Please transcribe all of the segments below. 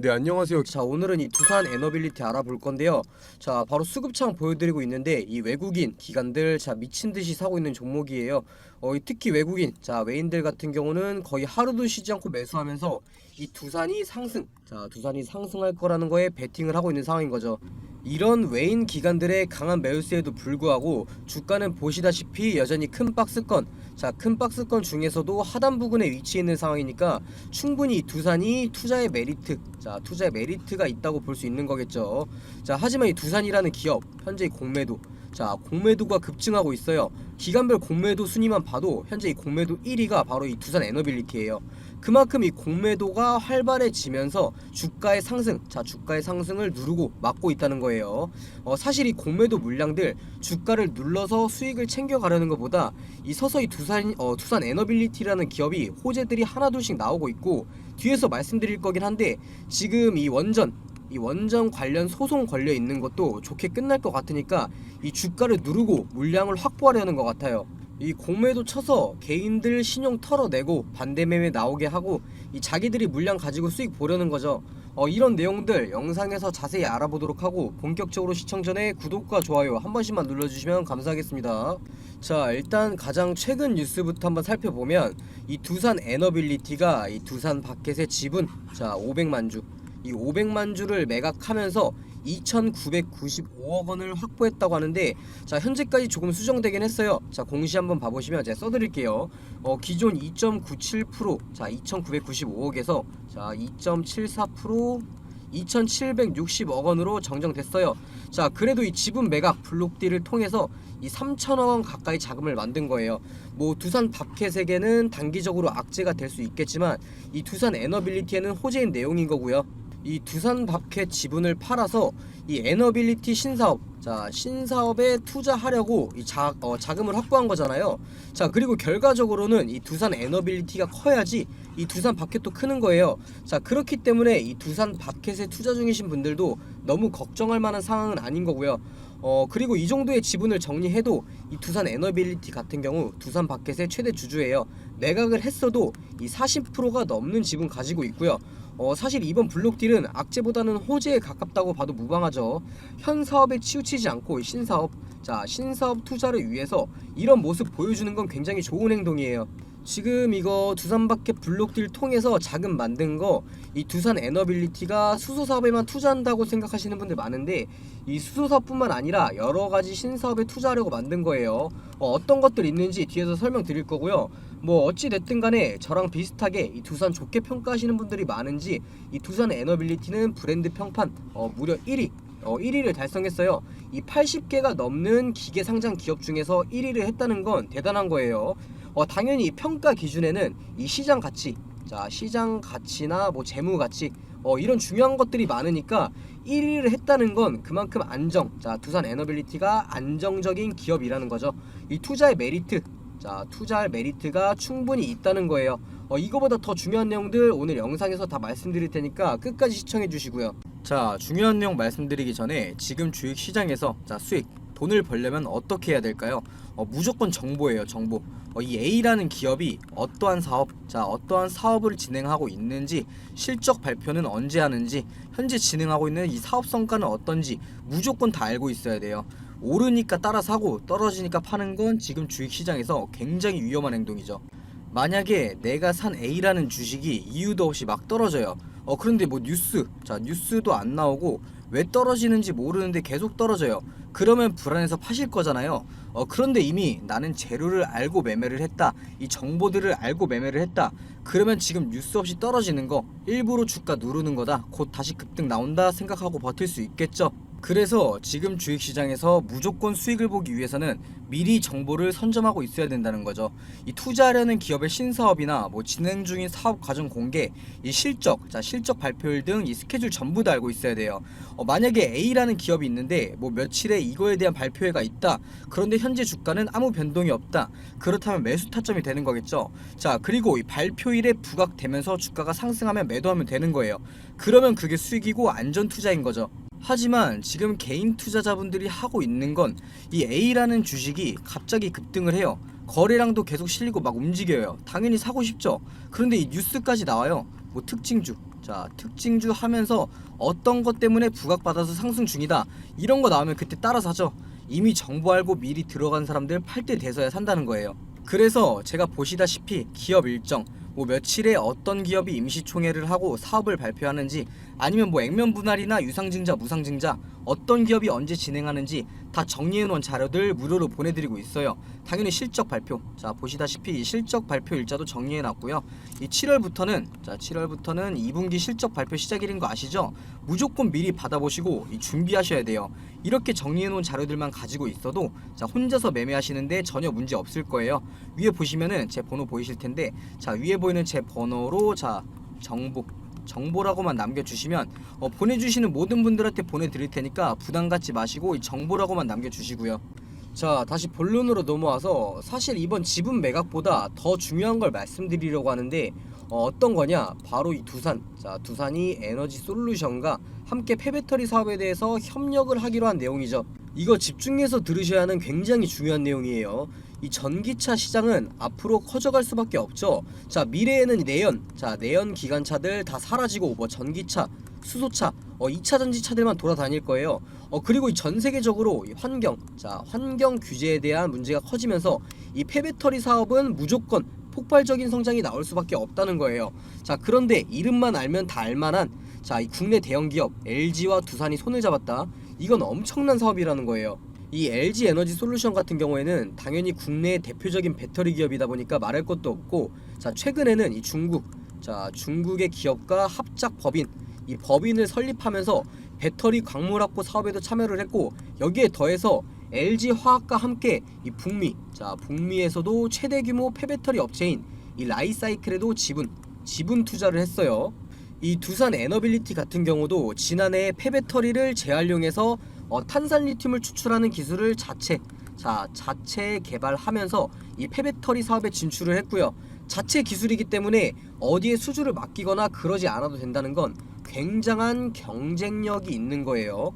네 안녕하세요. 자 오늘은 이 두산 에너빌리티 알아볼 건데요. 자 바로 수급창 보여드리고 있는데 이 외국인 기관들 자 미친 듯이 사고 있는 종목이에요. 어, 이 특히 외국인 자 외인들 같은 경우는 거의 하루도 쉬지 않고 매수하면서 이 두산이 상승. 자 두산이 상승할 거라는 거에 베팅을 하고 있는 상황인 거죠. 이런 외인 기관들의 강한 매수에도 불구하고 주가는 보시다시피 여전히 큰 박스권 자 큰 박스권 중에서도 하단 부근에 위치해 있는 상황이니까 충분히 이 두산이 투자의 메리트 자 투자의 메리트가 있다고 볼 수 있는 거겠죠. 자 하지만 이 두산이라는 기업 현재 이 공매도 자 공매도가 급증하고 있어요. 기간별 공매도 순위만 봐도 현재 이 공매도 1위가 바로 이 두산 에너빌리티예요 그만큼 이 공매도가 활발해지면서 주가의 상승, 자 주가의 상승을 누르고 막고 있다는 거예요. 어, 사실 이 공매도 물량들 주가를 눌러서 수익을 챙겨가려는 것보다 이 서서히 두산 어, 두산 에너빌리티라는 기업이 호재들이 하나둘씩 나오고 있고 뒤에서 말씀드릴 거긴 한데 지금 이 원전 이 원전 관련 소송 걸려 있는 것도 좋게 끝날 것 같으니까 이 주가를 누르고 물량을 확보하려는 것 같아요. 이 공매도 쳐서 개인들 신용 털어내고 반대 매매 나오게 하고 이 자기들이 물량 가지고 수익 보려는 거죠. 어, 이런 내용들 영상에서 자세히 알아보도록 하고 본격적으로 시청 전에 구독과 좋아요 한 번씩만 눌러주시면 감사하겠습니다. 자 일단 가장 최근 뉴스부터 한번 살펴보면 이 두산 에너빌리티가 이 두산 바켓의 지분 자 500만 주 이 500만 주를 매각하면서 2,995억 원을 확보했다고 하는데 자 현재까지 조금 수정되긴 했어요. 자 공시 한번 봐보시면 제가 써드릴게요. 어 기존 2.97%자 2,995억에서 자 2.74% 2,760억 원으로 정정됐어요. 자, 그래도 이 지분 매각 블록딜을 통해서 이 3천억 원 가까이 자금을 만든 거예요. 뭐 두산 밥켓에게는 단기적으로 악재가 될 수 있겠지만 이 두산 에너빌리티에는 호재인 내용인 거고요. 이 두산 밥켓 지분을 팔아서 이 에너빌리티 신사업 자 신사업에 투자하려고 이 자, 어, 자금을 확보한 거잖아요 자 그리고 결과적으로는 이 두산 에너빌리티가 커야지 이 두산 밥켓도 크는 거예요 자 그렇기 때문에 이 두산 밥켓에 투자 중이신 분들도 너무 걱정할 만한 상황은 아닌 거고요 어 그리고 이 정도의 지분을 정리해도 이 두산 에너빌리티 같은 경우 두산 바켓의 최대 주주예요. 매각을 했어도 이 40%가 넘는 지분 가지고 있고요. 어 사실 이번 블록딜은 악재보다는 호재에 가깝다고 봐도 무방하죠. 현 사업에 치우치지 않고 신사업 자 신사업 투자를 위해서 이런 모습 보여주는 건 굉장히 좋은 행동이에요. 지금 이거 두산바켓 블록딜 통해서 자금 만든 거 이 두산 에너빌리티가 수소 사업에만 투자한다고 생각하시는 분들 많은데 이 수소 사업뿐만 아니라 여러 가지 신사업에 투자하려고 만든 거예요. 어, 떤 것들 있는지 뒤에서 설명드릴 거고요. 뭐 어찌 됐든 간에 저랑 비슷하게 이 두산 좋게 평가하시는 분들이 많은지 이 두산 에너빌리티는 브랜드 평판 어, 무려 1위 어, 1위를 달성했어요. 이 80개가 넘는 기계 상장 기업 중에서 1위를 했다는 건 대단한 거예요. 어, 당연히 이 평가 기준에는 이 시장 가치, 자 시장 가치나 뭐 재무 가치, 어, 이런 중요한 것들이 많으니까 1위를 했다는 건 그만큼 안정, 자 두산 에너빌리티가 안정적인 기업이라는 거죠. 이 투자의 메리트, 자 투자할 메리트가 충분히 있다는 거예요. 어, 이거보다 더 중요한 내용들 오늘 영상에서 다 말씀드릴 테니까 끝까지 시청해 주시고요. 자 중요한 내용 말씀드리기 전에 지금 주식 시장에서 자 수익 돈을 벌려면 어떻게 해야 될까요? 어, 무조건 정보예요 정보 어, 이 A라는 기업이 어떠한 사업 자 어떠한 사업을 진행하고 있는지 실적 발표는 언제 하는지 현재 진행하고 있는 이 사업 성과는 어떤지 무조건 다 알고 있어야 돼요 오르니까 따라 사고 떨어지니까 파는 건 지금 주식 시장에서 굉장히 위험한 행동이죠 만약에 내가 산 A라는 주식이 이유도 없이 막 떨어져요. 어 그런데 뭐 뉴스 자 뉴스도 안 나오고 왜 떨어지는지 모르는데 계속 떨어져요. 그러면 불안해서 파실 거잖아요. 어 그런데 이미 나는 재료를 알고 매매를 했다. 이 정보들을 알고 매매를 했다. 그러면 지금 뉴스 없이 떨어지는 거 일부러 주가 누르는 거다. 곧 다시 급등 나온다 생각하고 버틸 수 있겠죠. 그래서 지금 주식시장에서 무조건 수익을 보기 위해서는 미리 정보를 선점하고 있어야 된다는 거죠. 이 투자하려는 기업의 신사업이나 뭐 진행 중인 사업 과정 공개, 이 실적, 자 실적 발표일 등 이 스케줄 전부 다 알고 있어야 돼요. 어, 만약에 A라는 기업이 있는데 뭐 며칠에 이거에 대한 발표회가 있다. 그런데 현재 주가는 아무 변동이 없다. 그렇다면 매수 타점이 되는 거겠죠. 자 그리고 이 발표일에 부각되면서 주가가 상승하면 매도하면 되는 거예요. 그러면 그게 수익이고 안전 투자인 거죠. 하지만 지금 개인 투자자분들이 하고 있는 건 이 A라는 주식이 갑자기 급등을 해요. 거래량도 계속 실리고 막 움직여요. 당연히 사고 싶죠. 그런데 이 뉴스까지 나와요. 뭐 특징주 자 특징주 하면서 어떤 것 때문에 부각받아서 상승 중이다 이런 거 나오면 그때 따라 사죠 이미 정보 알고 미리 들어간 사람들 팔 때 돼서야 산다는 거예요 그래서 제가 보시다시피 기업 일정 뭐 며칠에 어떤 기업이 임시총회를 하고 사업을 발표하는지 아니면 뭐 액면 분할이나 유상증자 무상증자 어떤 기업이 언제 진행하는지 다 정리해 놓은 자료들 무료로 보내드리고 있어요. 당연히 실적 발표. 자 보시다시피 이 실적 발표 일자도 정리해 놨고요. 이 7월부터는 자 7월부터는 2분기 실적 발표 시작일인 거 아시죠? 무조건 미리 받아보시고 이 준비하셔야 돼요 이렇게 정리해 놓은 자료들만 가지고 있어도 자 혼자서 매매하시는데 전혀 문제 없을 거예요 위에 보시면은 제 번호 보이실 텐데 자 위에 보이는 제 번호로 자 정보 정보라고만 남겨주시면 어, 보내주시는 모든 분들한테 보내드릴 테니까 부담 갖지 마시고 이 정보라고만 남겨주시고요. 자 다시 본론으로 넘어와서 사실 이번 지분 매각보다 더 중요한 걸 말씀드리려고 하는데 어, 어떤 거냐? 바로 이 두산. 자 두산이 에너지 솔루션과 함께 폐배터리 사업에 대해서 협력을 하기로 한 내용이죠. 이거 집중해서 들으셔야 하는 굉장히 중요한 내용이에요. 이 전기차 시장은 앞으로 커져갈 수밖에 없죠. 자 미래에는 내연. 자 내연 기관차들 다 사라지고 뭐 전기차 수소차 어 2차 전지 차들만 돌아다닐 거예요 어 그리고 이전 세계적으로 이 환경 자 환경 규제에 대한 문제가 커지면서 이 폐배터리 사업은 무조건 폭발적인 성장이 나올 수밖에 없다는 거예요. 자, 그런데 이름만 알면 다 알만한 자, 이 국내 대형 기업 LG와 두산이 손을 잡았다. 이건 엄청난 사업이라는 거예요. 이 LG 에너지 솔루션 같은 경우에는 당연히 국내의 대표적인 배터리 기업이다 보니까 말할 것도 없고 자, 최근에는 이 중국 자, 중국의 기업과 합작 법인 이 법인을 설립하면서 배터리 광물 확보 사업에도 참여를 했고 여기에 더해서 LG 화학과 함께 이 북미 자 북미에서도 최대 규모 폐배터리 업체인 이 라이사이클에도 지분 지분 투자를 했어요. 이 두산 에너빌리티 같은 경우도 지난해 폐배터리를 재활용해서 어, 탄산 리튬을 추출하는 기술을 자체 자 자체 개발하면서 이 폐배터리 사업에 진출을 했고요. 자체 기술이기 때문에 어디에 수주를 맡기거나 그러지 않아도 된다는 건 굉장한 경쟁력이 있는 거예요.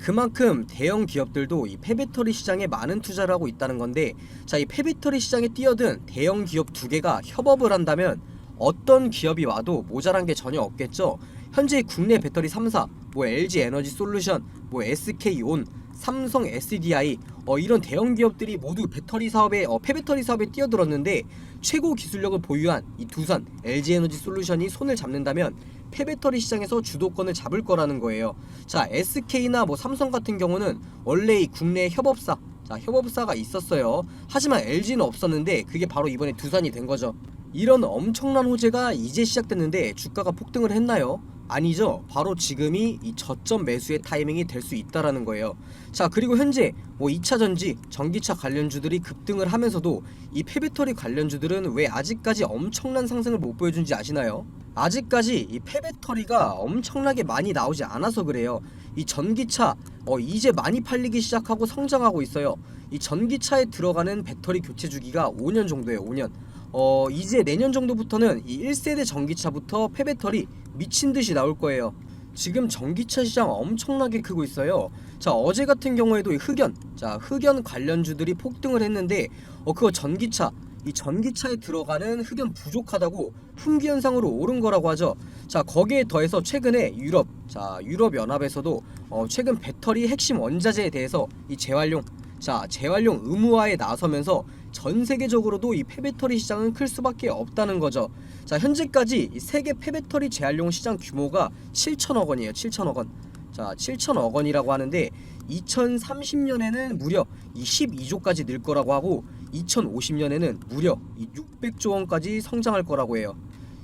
그만큼 대형 기업들도 이 폐배터리 시장에 많은 투자를 하고 있다는 건데 자 이 폐배터리 시장에 뛰어든 대형 기업 두 개가 협업을 한다면 어떤 기업이 와도 모자란 게 전혀 없겠죠 현재 국내 배터리 3사 뭐 LG 에너지 솔루션 뭐 SK온 삼성 SDI 어, 이런 대형 기업들이 모두 배터리 사업에 어, 폐배터리 사업에 뛰어들었는데 최고 기술력을 보유한 이 두산 LG 에너지 솔루션이 손을 잡는다면 폐배터리 시장에서 주도권을 잡을 거라는 거예요. 자, SK나 뭐 삼성 같은 경우는 원래 이 국내 협업사 자, 협업사가 있었어요. 하지만 LG는 없었는데 그게 바로 이번에 두산이 된 거죠. 이런 엄청난 호재가 이제 시작됐는데 주가가 폭등을 했나요? 아니죠. 바로 지금이 이 저점 매수의 타이밍이 될 수 있다라는 거예요. 자, 그리고 현재 뭐 2차 전지, 전기차 관련주들이 급등을 하면서도 이 폐배터리 관련주들은 왜 아직까지 엄청난 상승을 못 보여준지 아시나요? 아직까지 이 폐배터리가 엄청나게 많이 나오지 않아서 그래요. 이 전기차 어 이제 많이 팔리기 시작하고 성장하고 있어요. 이 전기차에 들어가는 배터리 교체 주기가 5년 정도예요. 5년. 어 이제 내년 정도부터는 이 1세대 전기차부터 폐배터리 미친 듯이 나올 거예요. 지금 전기차 시장 엄청나게 크고 있어요. 자 어제 같은 경우에도 이 흑연, 자 흑연 관련주들이 폭등을 했는데 어 그거 전기차 이 전기차에 들어가는 흑연 부족하다고 품귀 현상으로 오른 거라고 하죠. 자 거기에 더해서 최근에 유럽, 자 유럽 연합에서도 어, 최근 배터리 핵심 원자재에 대해서 이 재활용, 자 재활용 의무화에 나서면서 전 세계적으로도 이 폐배터리 시장은 클 수밖에 없다는 거죠. 자 현재까지 이 세계 폐배터리 재활용 시장 규모가 7천억 원이에요. 7천억 원. 자 7천억 원이라고 하는데 2030년에는 무려 이 12조까지 늘 거라고 하고 2050년에는 무려 이 600조 원까지 성장할 거라고 해요.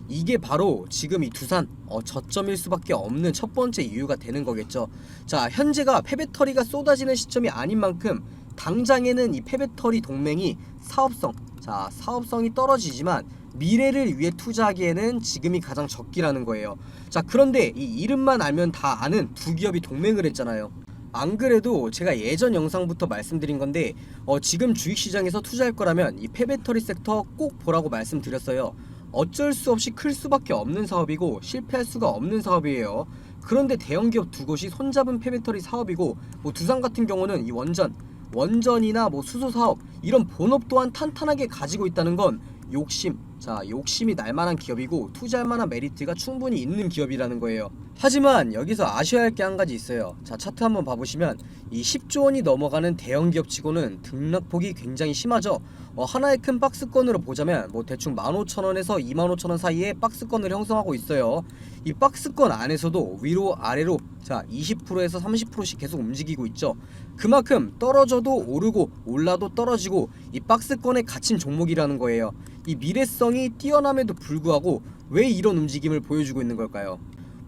이게 바로 지금 이 두산 어, 저점일 수밖에 없는 첫 번째 이유가 되는 거겠죠. 자, 현재가 폐배터리가 쏟아지는 시점이 아닌 만큼 당장에는 이 폐배터리 동맹이 사업성, 자, 사업성이 떨어지지만 미래를 위해 투자하기에는 지금이 가장 적기라는 거예요. 자, 그런데 이 이름만 알면 다 아는 두 기업이 동맹을 했잖아요. 안 그래도 제가 예전 영상부터 말씀드린 건데 어, 지금 주식시장에서 투자할 거라면 이 폐배터리 섹터 꼭 보라고 말씀드렸어요. 어쩔 수 없이 클 수밖에 없는 사업이고 실패할 수가 없는 사업이에요. 그런데 대형 기업 두 곳이 손잡은 폐배터리 사업이고 뭐 두산 같은 경우는 이 원전, 원전이나 뭐 수소 사업 이런 본업 또한 탄탄하게 가지고 있다는 건 욕심, 자 욕심이 날 만한 기업이고 투자할 만한 메리트가 충분히 있는 기업이라는 거예요. 하지만 여기서 아셔야 할 게 한 가지 있어요. 자 차트 한번 봐보시면 이 10조 원이 넘어가는 대형 기업 치고는 등락폭이 굉장히 심하죠. 어, 하나의 큰 박스권으로 보자면 뭐 대충 15,000원에서 25,000원 사이에 박스권을 형성하고 있어요. 이 박스권 안에서도 위로 아래로 자 20%에서 30%씩 계속 움직이고 있죠. 그만큼 떨어져도 오르고 올라도 떨어지고 이 박스권에 갇힌 종목이라는 거예요. 이 미래성이 뛰어남에도 불구하고 왜 이런 움직임을 보여주고 있는 걸까요?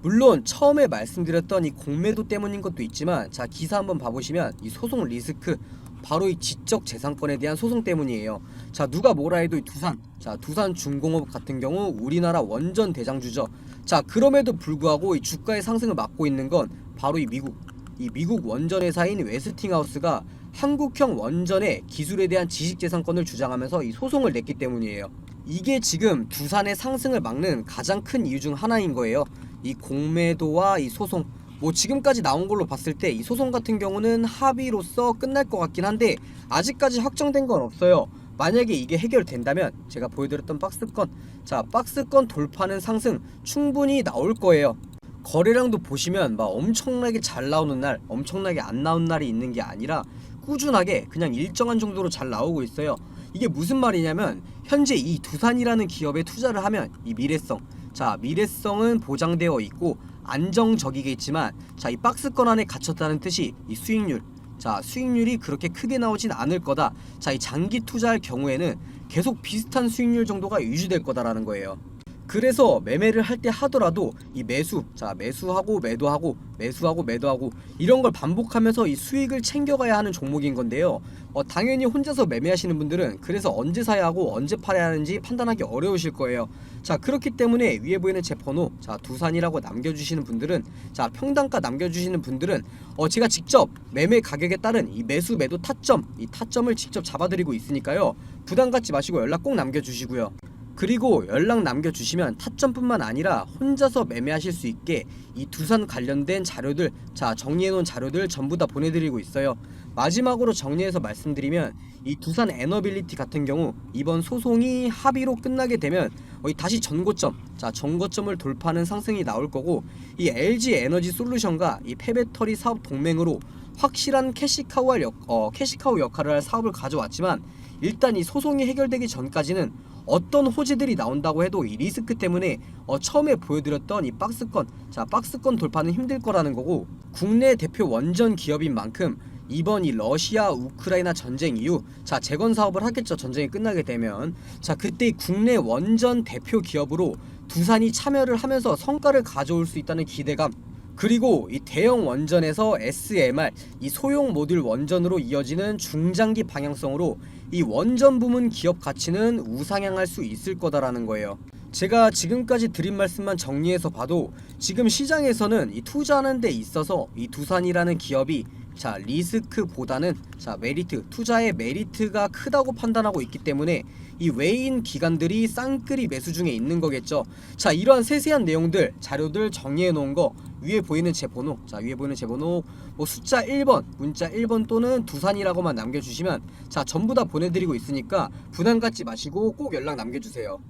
물론 처음에 말씀드렸던 이 공매도 때문인 것도 있지만 자 기사 한번 봐보시면 이 소송 리스크 바로 이 지적 재산권에 대한 소송 때문이에요. 자 누가 뭐라 해도 이 두산 자 두산 중공업 같은 경우 우리나라 원전 대장주죠. 자 그럼에도 불구하고 이 주가의 상승을 막고 있는 건 바로 이 미국 이 미국 원전 회사인 웨스팅하우스가 한국형 원전의 기술에 대한 지식재산권을 주장하면서 이 소송을 냈기 때문이에요. 이게 지금 두산의 상승을 막는 가장 큰 이유 중 하나인 거예요. 이 공매도와 이 소송. 뭐 지금까지 나온 걸로 봤을 때 이 소송 같은 경우는 합의로서 끝날 것 같긴 한데 아직까지 확정된 건 없어요. 만약에 이게 해결된다면 제가 보여드렸던 박스권 자 박스권 돌파는 상승 충분히 나올 거예요. 거래량도 보시면 막 엄청나게 잘 나오는 날, 엄청나게 안 나오는 날이 있는 게 아니라 꾸준하게 그냥 일정한 정도로 잘 나오고 있어요. 이게 무슨 말이냐면 현재 이 두산이라는 기업에 투자를 하면 이 미래성, 자 미래성은 보장되어 있고 안정적이겠지만 자 이 박스권 안에 갇혔다는 뜻이 이 수익률, 자 수익률이 그렇게 크게 나오진 않을 거다. 자 이 장기 투자할 경우에는 계속 비슷한 수익률 정도가 유지될 거다라는 거예요. 그래서 매매를 할 때 하더라도 이 매수, 자 매수하고 매도하고 매수하고 매도하고 이런 걸 반복하면서 이 수익을 챙겨가야 하는 종목인 건데요. 어, 당연히 혼자서 매매하시는 분들은 그래서 언제 사야 하고 언제 팔아야 하는지 판단하기 어려우실 거예요. 자 그렇기 때문에 위에 보이는 제 번호, 자 두산이라고 남겨주시는 분들은 자 평단가 남겨주시는 분들은 어 제가 직접 매매 가격에 따른 이 매수 매도 타점, 이 타점을 직접 잡아드리고 있으니까요. 부담 갖지 마시고 연락 꼭 남겨주시고요. 그리고 연락 남겨주시면 타점뿐만 아니라 혼자서 매매하실 수 있게 이 두산 관련된 자료들 자 정리해놓은 자료들 전부 다 보내드리고 있어요. 마지막으로 정리해서 말씀드리면 이 두산 에너빌리티 같은 경우 이번 소송이 합의로 끝나게 되면 다시 전고점 자 전고점을 돌파하는 상승이 나올 거고 이 LG 에너지 솔루션과 이 폐배터리 사업 동맹으로 확실한 캐시카우 역, 어, 캐시카우 역할을 할 사업을 가져왔지만 일단 이 소송이 해결되기 전까지는 어떤 호재들이 나온다고 해도 이 리스크 때문에 어, 처음에 보여드렸던 이 박스권 자 박스권 돌파는 힘들 거라는 거고 국내 대표 원전 기업인 만큼 이번 이 러시아 우크라이나 전쟁 이후 자 재건 사업을 하겠죠 전쟁이 끝나게 되면. 자 그때 이 국내 원전 대표 기업으로 두산이 참여를 하면서 성과를 가져올 수 있다는 기대감 그리고 이 대형 원전에서 SMR 이 소형 모듈 원전으로 이어지는 중장기 방향성으로 이 원전 부문 기업 가치는 우상향할 수 있을 거다라는 거예요. 제가 지금까지 드린 말씀만 정리해서 봐도 지금 시장에서는 이 투자하는 데 있어서 이 두산이라는 기업이 자 리스크보다는 자 메리트 투자의 메리트가 크다고 판단하고 있기 때문에 이 외인 기관들이 쌍끌이 매수 중에 있는 거겠죠. 자 이러한 세세한 내용들 자료들 정리해 놓은 거 위에 보이는 제 번호 자 위에 보이는 제 번호 뭐 숫자 1번 문자 1번 또는 두산이라고만 남겨주시면 자 전부 다 보내드리고 있으니까 부담 갖지 마시고 꼭 연락 남겨주세요.